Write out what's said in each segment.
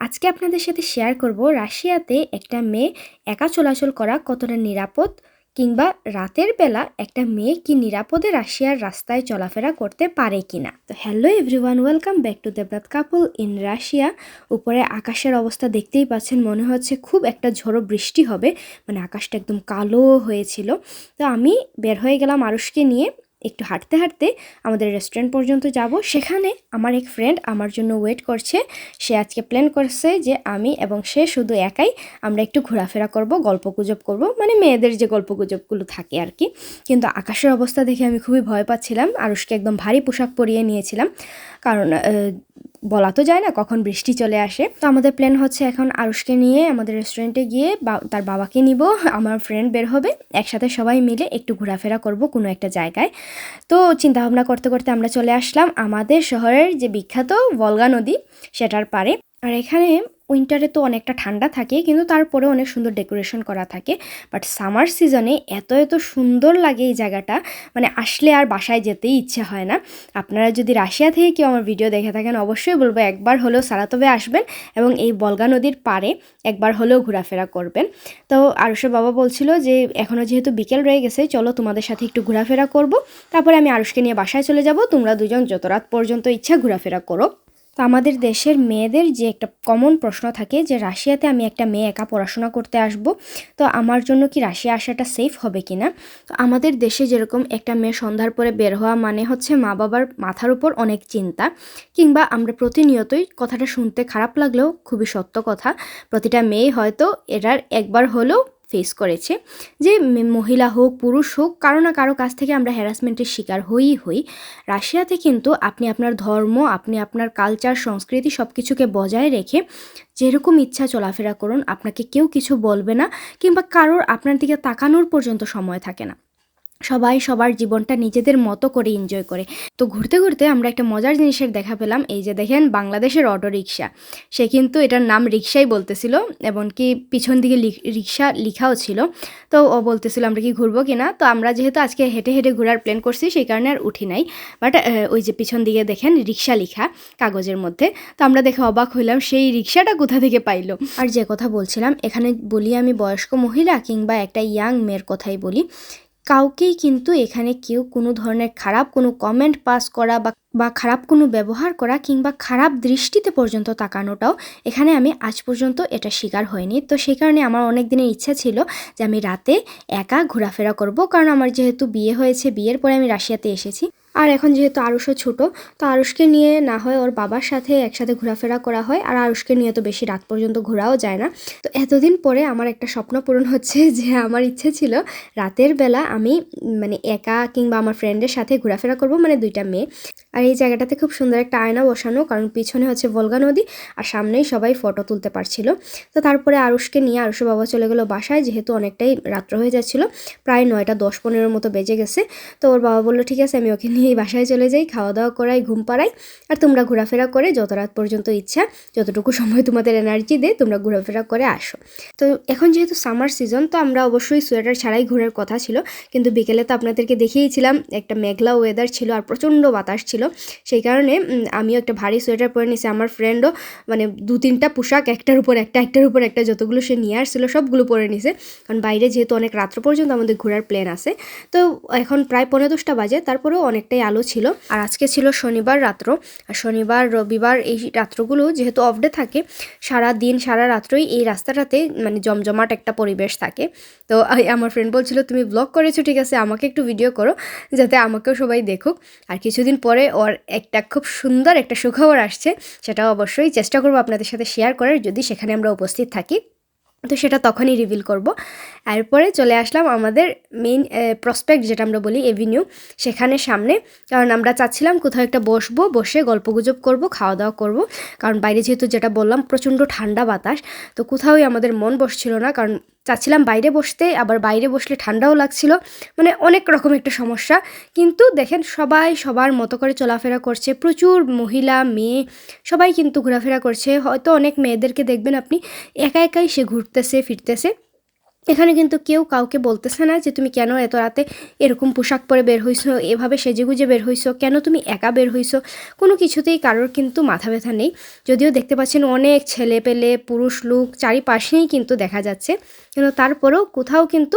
আজকে আপনাদের সাথে শেয়ার করব রাশিয়াতে একটা মেয়ে একা চলাচল করা কতটা নিরাপদ কিংবা রাতের বেলা একটা মেয়ে কি নিরাপদে রাশিয়ার রাস্তায় চলাফেরা করতে পারে কি না তো hello everyone welcome back to Debnath couple in Russia উপরে আকাশের অবস্থা দেখতেই পাচ্ছেন, মনে হচ্ছে খুব একটা ঝড়ো বৃষ্টি হবে মানে আকাশটা একদম কালো হয়েছিল। তো আমি বের হয়ে গেলাম আরুষকে নিয়ে। একটু হাঁটতে হাঁটতে আমাদের রেস্টুরেন্ট পর্যন্ত যাব। সেখানে আমার এক ফ্রেন্ড আমার জন্য ওয়েট করছে। সে আজকে প্ল্যান করছে যে আমি এবং সে শুধু একাই আমরা একটু ঘোরাফেরা করব গল্প গুজব করব। মানে মেয়েদের যে গল্প গুজবগুলো থাকে আর কি। কিন্তু আকাশের অবস্থা দেখে আমি খুবই ভয় পাচ্ছিলাম। আরুষকে একদম ভারী পোশাক পরিয়ে নিয়েছিলাম। কারণ বলা তো যায় না কখন বৃষ্টি চলে আসে। তো আমাদের প্ল্যান হচ্ছে এখন আরুষকে নিয়ে আমাদের রেস্টুরেন্টে গিয়ে তার বাবাকে নিব, আমার ফ্রেন্ড বের হবে, একসাথে সবাই মিলে একটু ঘোরাফেরা করব কোনো একটা জায়গায়। তো চিন্তাভাবনা করতে করতে আমরা চলে আসলাম আমাদের শহরের যে বিখ্যাত বলগা নদী, সেটার পারে আর এখানে উইন্টারে তো অনেকটা ঠান্ডা থাকে, কিন্তু তারপরে অনেক সুন্দর ডেকোরেশন করা থাকে। বাট সামার সিজনে এত এত সুন্দর লাগে এই জায়গাটা মানে আসলে আর বাসায় যেতেই ইচ্ছে হয় না। আপনারা যদি রাশিয়া থেকে কেউ আমার ভিডিও দেখে থাকেন, অবশ্যই বলব একবার হলেও সারাতবে আসবেন এবং এই বলগা নদীর পারে একবার হলেও ঘোরাফেরা করবেন। তো আরুষের বাবা বলছিল যে এখনও যেহেতু বিকেল রয়ে গেছে, চলো তোমাদের সাথে একটু ঘোরাফেরা করব। তারপরে আমি আরুষকে নিয়ে বাসায় চলে যাব। তোমরা দুজন যত রাত পর্যন্ত ইচ্ছা ঘোরাফেরা করো। তো আমাদের দেশের মেয়েদের যে একটা কমন প্রশ্ন থাকে যে, রাশিয়াতে আমি একটা মেয়ে একা পড়াশোনা করতে আসব? তো আমার জন্য কি রাশিয়া আসাটা সেফ হবে কি না তো আমাদের দেশে যেরকম একটা মেয়ে সন্ধ্যার পরে বের হওয়া মানে হচ্ছে মা বাবার মাথার উপর অনেক চিন্তা কিংবা আমরা প্রতিনিয়তই কথাটা শুনতে খারাপ লাগলেও খুবই সত্য কথা। প্রতিটা মেয়ে হয়তো এটার একবার হলেও ফেস করেছে যে মহিলা হোক, পুরুষ হোক, কারও না কারও কাছ থেকে আমরা হ্যারাসমেন্টের শিকার হইই হই। রাশিয়াতে কিন্তু আপনি আপনার ধর্ম, আপনি আপনার কালচার সংস্কৃতি সব কিছুকে বজায় রেখে যেরকম ইচ্ছা চলাফেরা করুন, আপনাকে কেউ কিছু বলবে না কিংবা কারোর আপনার দিকে তাকানোর পর্যন্ত সময় থাকে না। সবাই সবার জীবনটা নিজেদের মতো করে এনজয় করে। তো ঘুরতে ঘুরতে আমরা একটা মজার জিনিসের দেখা পেলাম, এই যে দেখেন বাংলাদেশের অটো রিক্সা সে কিন্তু এটার নাম রিক্সাই বলতেছিল, এমনকি পিছন দিকে রিক্সা লিখাও ছিল। তো ও বলতেছিল, আমরা কি ঘুরবো কিনা? তো আমরা যেহেতু আজকে হেঁটে হেঁটে ঘোরার প্ল্যান করছি, সেই কারণে আর উঠি নাই। বাট ওই যে পিছন দিকে দেখেন রিক্সা লিখা কাগজের মধ্যে। তো আমরা দেখে অবাক হইলাম, সেই রিক্সাটা কোথা থেকে পাইলো? আর যে কথা বলছিলাম, এখানে বলি আমি বয়স্ক মহিলা কিংবা একটা ইয়াং মেয়ের কথাই বলি। কাউকেই কিন্তু এখানে কেউ কোনো ধরনের খারাপ কোনো কমেন্ট পাস করা বা খারাপ কোনো ব্যবহার করা কিংবা খারাপ দৃষ্টিতে পর্যন্ত তাকানোটাও এখানে আমি আজ পর্যন্ত এটা শিকার হয়নি। তো সেই কারণে আমার অনেক দিনের ইচ্ছা ছিল যে আমি রাতে একা ঘোরাফেরা করব। কারণ আমার যেহেতু বিয়ে হয়েছে, বিয়ের পরে আমি রাশিয়াতে এসেছি। আর এখন যেহেতু আরুষও ছোটো, তো আরুষকে নিয়ে না হয় ওর বাবার সাথে একসাথে ঘোরাফেরা করা হয়। আর আরুষকে নিয়ে তো বেশি রাত পর্যন্ত ঘোরাও যায় না। তো এতদিন পরে আমার একটা স্বপ্ন পূরণ হচ্ছে যে আমার ইচ্ছে ছিল রাতের বেলা আমি মানে একা কিংবা আমার ফ্রেন্ডের সাথে ঘোরাফেরা করব মানে দুইটা মেয়ে। আর এই জায়গাটাতে খুব সুন্দর একটা আয়না বসানো, কারণ পিছনে হচ্ছে ভলগা নদী আর সামনেই সবাই ফটো তুলতে পারছিল। তো তারপরে আরুষকে নিয়ে আরুষের বাবা চলে গেলো বাসায়, যেহেতু অনেকটাই রাত্র হয়ে যাচ্ছিল, প্রায় নয়টা দশ পনেরোর মতো বেজে গেছে। তো ওর বাবা বলল, ঠিক আছে, আমি ওকে নিয়ে বাসায় চলে যাই খাওয়া দাওয়া করাই, ঘুম পাড়াই, আর তোমরা ঘোরাফেরা করে যত রাত পর্যন্ত ইচ্ছা, যতটুকু সময় তোমাদের এনার্জি দে তোমরা ঘোরাফেরা করে আসো। তো এখন যেহেতু সামার সিজন তো আমরা অবশ্যই সোয়েটার ছাড়াই ঘোরার কথা ছিল, কিন্তু বিকেলে তো আপনাদেরকে দেখিয়েছিলাম, একটা মেঘলা ওয়েদার ছিল আর প্রচণ্ড বাতাস ছিল। সেই কারণে আমিও একটা ভারী সোয়েটার পরে নিয়েছি আমার ফ্রেন্ডও মানে দু তিনটা পোশাক, একটার উপর একটা, একটার উপর একটা, যতগুলো সে নিয়ে আসছিল, সবগুলো পরে নিছে। কারণ বাইরে যেহেতু অনেক রাত্র পর্যন্ত আমাদের ঘোরার প্ল্যান আছে। তো এখন প্রায় পনেরো দশটা বাজে, তারপরেও অনেকটাই আলো ছিল। আর আজকে ছিল শনিবার রাত্র। আর শনিবার, রবিবার এই রাত্রগুলো যেহেতু অফ ডে থাকে, সারা দিন, সারা রাত্রই এই রাস্তাটাতে মানে জমজমাট একটা পরিবেশ থাকে। তো আমার ফ্রেন্ড বলছিল, তুমি ব্লগ করেছ, ঠিক আছে, আমাকে একটু ভিডিও করো, যাতে আমাকেও সবাই দেখুক। আর কিছুদিন পরে ওর একটা খুব সুন্দর একটা সুখবর আসছে, সেটাও অবশ্যই চেষ্টা করব আপনাদের সাথে শেয়ার করার। যদি সেখানে আমরা উপস্থিত থাকি। তো সেটা তখনই রিভিল করব। এরপরে চলে আসলাম আমাদের মেইন প্রসপেক্ট যেটা আমরা বলি এভিনিউ সেখানে সামনে। কারণ আমরা চাচ্ছিলাম কোথাও একটা বসবো, বসে গল্পগুজব করব খাওয়া দাওয়া করব। কারণ বাইরে যেহেতু যেটা বললাম প্রচণ্ড ঠান্ডা বাতাস, তো কোথাওই আমাদের মন বসছিল না। কারণ চাচ্ছিলাম বাইরে বসতে, আবার বাইরে বসলে ঠান্ডাও লাগছিল। মানে অনেক রকম একটা সমস্যা। কিন্তু দেখেন, সবাই সবার মতো করে চলাফেরা করছে। প্রচুর মহিলা, মেয়ে, সবাই কিন্তু ঘোরাফেরা করছে। হয়তো অনেক মেয়েদেরকে দেখবেন আপনি একা একাই সে ঘুরতেছে, ফিরতেছে। এখানে কিন্তু কেউ কাউকে বলতেছে না যে তুমি কেন এত রাতে এরকম পোশাক পরে বের হইছো, এভাবে সেজেগুজে বের হইছো, কেন তুমি একা বের হইছো? কোনো কিছুতেই কারোর কিন্তু মাথা ব্যথা নেই। যদিও দেখতে পাচ্ছেন অনেক ছেলে পেলে পুরুষ লোক চারিপাশেই কিন্তু দেখা যাচ্ছে। কিন্তু তারপরেও কোথাও কিন্তু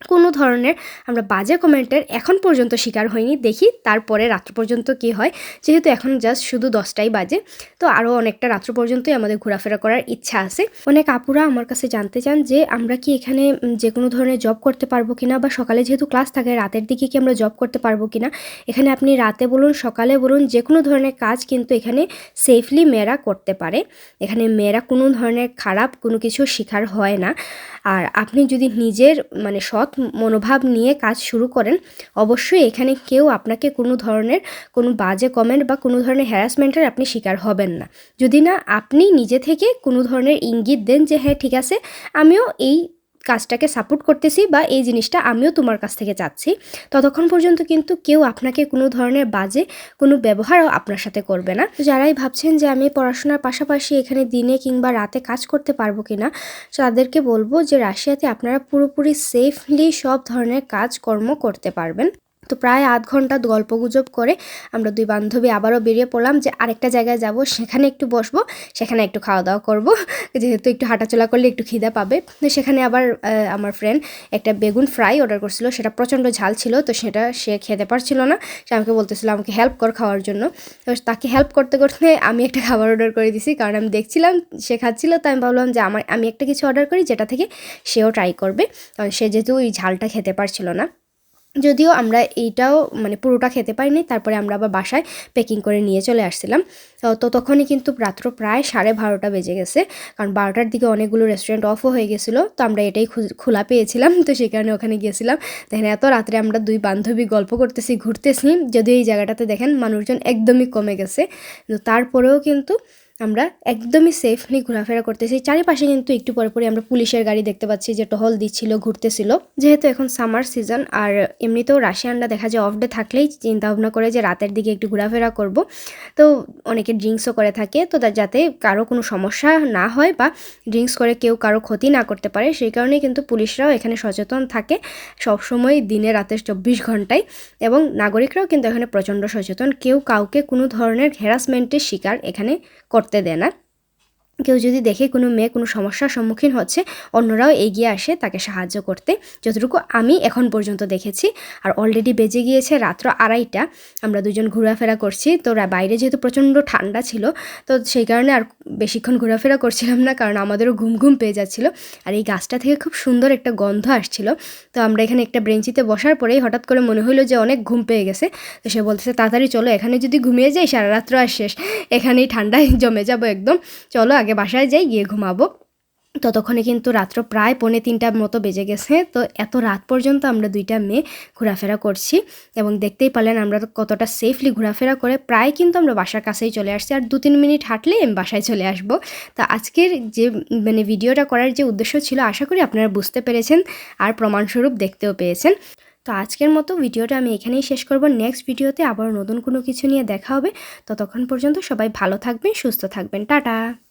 কোনো ধরনের আমরা বাজে কমেন্টের এখন পর্যন্ত শিকার হয়নি দেখি তারপরে রাত্র পর্যন্ত কি হয়। যেহেতু এখন জাস্ট শুধু দশটাই বাজে, তো আরও অনেকটা রাত্র পর্যন্তই আমাদের ঘোরাফেরা করার ইচ্ছা আছে। অনেক আপুরা আমার কাছে জানতে চান যে, আমরা কি এখানে যে কোনো ধরনের জব করতে পারব কিনা বা সকালে যেহেতু ক্লাস থাকে, রাতের দিকে কি আমরা জব করতে পারব কিনা? এখানে আপনি রাতে বলুন, সকালে বলুন, যে কোনো ধরনের কাজ কিন্তু এখানে সেফলি মেয়েরা করতে পারে। এখানে মেয়েরা কোনো ধরনের খারাপ কোনো কিছু শিকার হয় না। আর আপনি যদি নিজের মানে সৎ মনোভাব নিয়ে কাজ শুরু করেন, অবশ্যই এখানে কেউ আপনাকে কোনো ধরনের কোনো বাজে কমেন্ট বা কোনো ধরনের হ্যারাসমেন্টের আপনি শিকার হবেন না। যদি না, আপনি নিজে থেকে কোনো ধরনের ইঙ্গিত দেন যে হ্যাঁ ঠিক আছে, আমিও এই কাজটাকে সাপোর্ট করতেছি বা এই জিনিসটা আমিও তোমার কাছ থেকে চাচ্ছি। ততক্ষণ পর্যন্ত কিন্তু কেউ আপনাকে কোনো ধরনের বাজে কোনো ব্যবহারও আপনার সাথে করবে না। যারাই ভাবছেন যে আমি পড়াশোনার পাশাপাশি এখানে দিনে কিংবা রাতে কাজ করতে পারব কি না তাদেরকে বলব যে রাশিয়াতে আপনারা পুরোপুরি সেফলি সব ধরনের কাজকর্ম করতে পারবেন। তো প্রায় আধ ঘণ্টা গল্পগুজব করে আমরা দুই বান্ধবী আবারও বেরিয়ে পড়লাম যে আরেকটা জায়গায় যাব, সেখানে একটু বসবো, সেখানে একটু খাওয়া দাওয়া করব। যেহেতু একটু হাঁটাচলা করলে একটু খিদা পাবে। তো সেখানে আবার আমার ফ্রেন্ড একটা বেগুন ফ্রাই অর্ডার করছিল, সেটা প্রচণ্ড ঝাল ছিল, তো সেটা সে খেতে পারছিল না। সে আমাকে বলতেছিল, আমাকে হেল্প কর খাওয়ার জন্য। তো তাকে হেল্প করতে করতে আমি একটা খাবার অর্ডার করে দিছি, কারণ আমি দেখছিলাম সে খাচ্ছিল তো আমি ভাবলাম যে আমার, আমি একটা কিছু অর্ডার করি, যেটা থেকে সেও ট্রাই করবে। কারণ সে যেহেতু ওই ঝালটা খেতে পারছিল না। যদিও আমরা এইটাও মানে পুরোটা খেতে পারিনি, তারপরে আমরা আবার বাসায় প্যাকিং করে নিয়ে চলে আসছিলাম। তো ততক্ষণই কিন্তু রাত্র প্রায় সাড়ে বারোটা বেজে গেছে, কারণ বারোটার দিকে অনেকগুলো রেস্টুরেন্ট অফও হয়ে গেছিল, তো আমরা এটাই খোলা পেয়েছিলাম। তো সেই কারণে ওখানে গিয়েছিলাম। দেখেন, এত রাত্রে আমরা দুই বান্ধবী গল্প করতেছি, ঘুরতেছি। যদিও এই জায়গাটাতে দেখেন, মানুষজন একদমই কমে গেছে। তারপরেও কিন্তু আমরা একদমই সেফলি ঘোরাফেরা করতেছি। চারিপাশে কিন্তু একটু পরে পরে আমরা পুলিশের গাড়ি দেখতে পাচ্ছি যে টহল দিচ্ছিল, ঘুরতেছিল। যেহেতু এখন সামার সিজন আর এমনিতেও রাশিয়ানরা দেখা যায় অফ ডে থাকলেই চিন্তা ভাবনা করে যে রাতের দিকে একটু ঘোরাফেরা করব। তো অনেকে ড্রিঙ্কসও করে থাকে, তো যাতে কারও কোনো সমস্যা না হয় বা ড্রিঙ্কস করে কেউ কারও ক্ষতি না করতে পারে, সেই কারণেই কিন্তু পুলিশরাও এখানে সচেতন থাকে সবসময় দিনে রাতে চব্বিশ ঘন্টায়। এবং নাগরিকরাও কিন্তু এখানে প্রচণ্ড সচেতন। কেউ কাউকে কোনো ধরনের হ্যারাসমেন্টের শিকার এখানে করতে দেয় না কেউ যদি দেখে কোনো মেয়ে কোনো সমস্যার সম্মুখীন হচ্ছে, অন্যরাও এগিয়ে আসে তাকে সাহায্য করতে। যতটুকু আমি এখন পর্যন্ত দেখেছি, আর অলরেডি বেজে গিয়েছে রাত্র আড়াইটা, আমরা দুজন ঘোরাফেরা করছি। তো বাইরে যেহেতু প্রচণ্ড ঠান্ডা ছিল, তো সেই কারণে আর বেশিক্ষণ ঘোরাফেরা করছিলাম না, কারণ আমাদেরও ঘুম ঘুম পেয়ে যাচ্ছিল। আর এই গাছটা থেকে খুব সুন্দর একটা গন্ধ আসছিল। তো আমরা এখানে একটা ব্রেঞ্চিতে বসার পরেই হঠাৎ করে মনে হলো যে অনেক ঘুম পেয়ে গেছে। তো সে বলতেছে, তাড়াতাড়ি চলো, এখানে যদি ঘুমিয়ে যাই, সারা রাত্র আর শেষ। এখানেই ঠান্ডায় জমে যাব একদম। চলো আগে বাসায় যাই, গিয়ে ঘুমাবো। ততক্ষণে কিন্তু রাত্র প্রায় পৌনে তিনটার মতো বেজে গেছে। তো এত রাত পর্যন্ত আমরা দুইটা মেয়ে ঘোরাফেরা করছি এবং দেখতেই পারলেন আমরা কতটা সেফলি ঘোরাফেরা করে প্রায় কিন্তু আমরা বাসার কাছেই চলে আসছি আর দু তিন মিনিট হাঁটলে আমি বাসায় চলে আসব। তা আজকের যে মানে ভিডিওটা করার যে উদ্দেশ্য ছিল, আশা করি আপনারা বুঝতে পেরেছেন আর প্রমাণস্বরূপ দেখতেও পেয়েছেন। তো আজকের মতো ভিডিওটা আমি এখানেই শেষ করব। নেক্সট ভিডিওতে আবার নতুন কোনো কিছু নিয়ে দেখা হবে। ততক্ষণ পর্যন্ত সবাই ভালো থাকবেন, সুস্থ থাকবেন। টাটা!